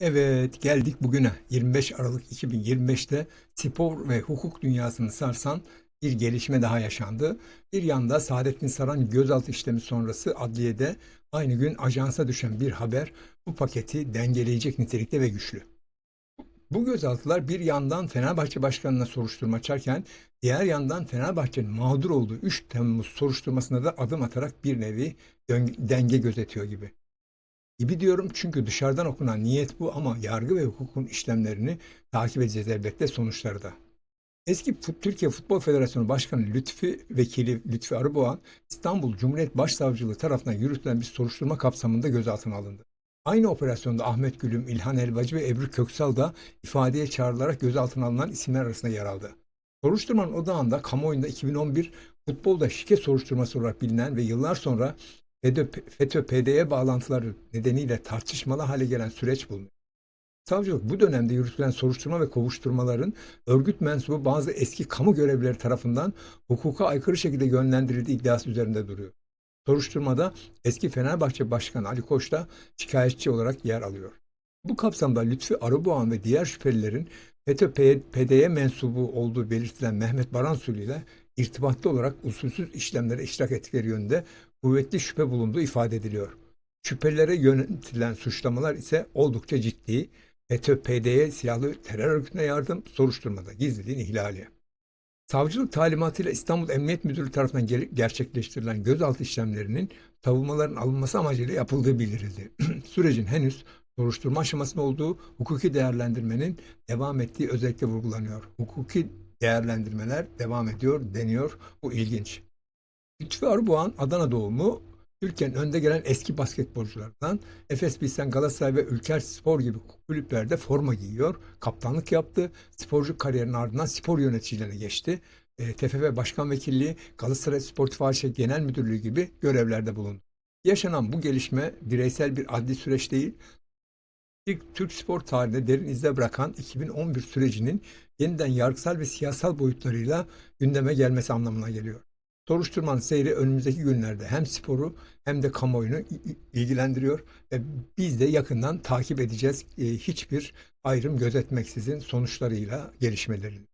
Evet, geldik bugüne. 25 Aralık 2025'te spor ve hukuk dünyasını sarsan bir gelişme daha yaşandı. Bir yanda Saadettin Saran gözaltı işlemi sonrası adliyede aynı gün ajansa düşen bir haber bu paketi dengeleyecek nitelikte ve güçlü. Bu gözaltılar bir yandan Fenerbahçe Başkanı'na soruşturma açarken diğer yandan Fenerbahçe'nin mağdur olduğu 3 Temmuz soruşturmasına da adım atarak bir nevi denge gözetiyor gibi. Gibi diyorum çünkü dışarıdan okunan niyet bu ama yargı ve hukukun işlemlerini takip edeceğiz elbette sonuçları da. Eski Türkiye Futbol Federasyonu Başkanı Lütfi Vekili Lütfi Arıboğan İstanbul Cumhuriyet Başsavcılığı tarafından yürütülen bir soruşturma kapsamında gözaltına alındı. Aynı operasyonda Ahmet Gülüm, İlhan Elbacı ve Ebru Köksal da ifadeye çağrılarak gözaltına alınan isimler arasında yer aldı. Soruşturmanın odağında kamuoyunda 2011 futbolda şike soruşturması olarak bilinen ve yıllar sonra FETÖ-PD'ye bağlantıları nedeniyle tartışmalı hale gelen süreç bulunuyor. Savcılık bu dönemde yürütülen soruşturma ve kovuşturmaların örgüt mensubu bazı eski kamu görevlileri tarafından hukuka aykırı şekilde yönlendirildiği iddiası üzerinde duruyor. Soruşturmada eski Fenerbahçe Başkanı Ali Koç da şikayetçi olarak yer alıyor. Bu kapsamda Lütfi Arıboğan ve diğer şüphelilerin FETÖ-PD'ye mensubu olduğu belirtilen Mehmet Baransul ile irtibatlı olarak usulsüz işlemlere iştirak ettikleri yönünde kuvvetli şüphe bulunduğu ifade ediliyor. Şüphelilere yöneltilen suçlamalar ise oldukça ciddi. FETÖ-PD'ye silahlı terör örgütüne yardım, soruşturmada gizliliğin ihlali. Savcılık talimatıyla İstanbul Emniyet Müdürlüğü tarafından ger- gerçekleştirilen gözaltı işlemlerinin savunmaların alınması amacıyla yapıldığı bildirildi. Sürecin henüz soruşturma aşamasında olduğu hukuki değerlendirmenin devam ettiği özellikle vurgulanıyor. Hukuki değerlendirmeler devam ediyor deniyor. Bu ilginç. Lütfi Arıboğan Adana doğumlu Türkiye'nin önde gelen eski basketbolculardan Efes Pilsen, Galatasaray ve Ülker Spor gibi kulüplerde forma giyiyor. Kaptanlık yaptı. Sporcu kariyerinin ardından spor yöneticilerine geçti. E, TFF Başkan Vekilliği, Galatasaray Sportif AŞ Genel Müdürlüğü gibi görevlerde bulundu. Yaşanan bu gelişme bireysel bir adli süreç değil, İlk Türk spor tarihinde derin izle bırakan 2011 sürecinin yeniden yargısal ve siyasal boyutlarıyla gündeme gelmesi anlamına geliyor. Soruşturmanın seyri önümüzdeki günlerde hem sporu hem de kamuoyunu ilgilendiriyor ve biz de yakından takip edeceğiz e, hiçbir ayrım gözetmeksizin sonuçlarıyla gelişmelerini.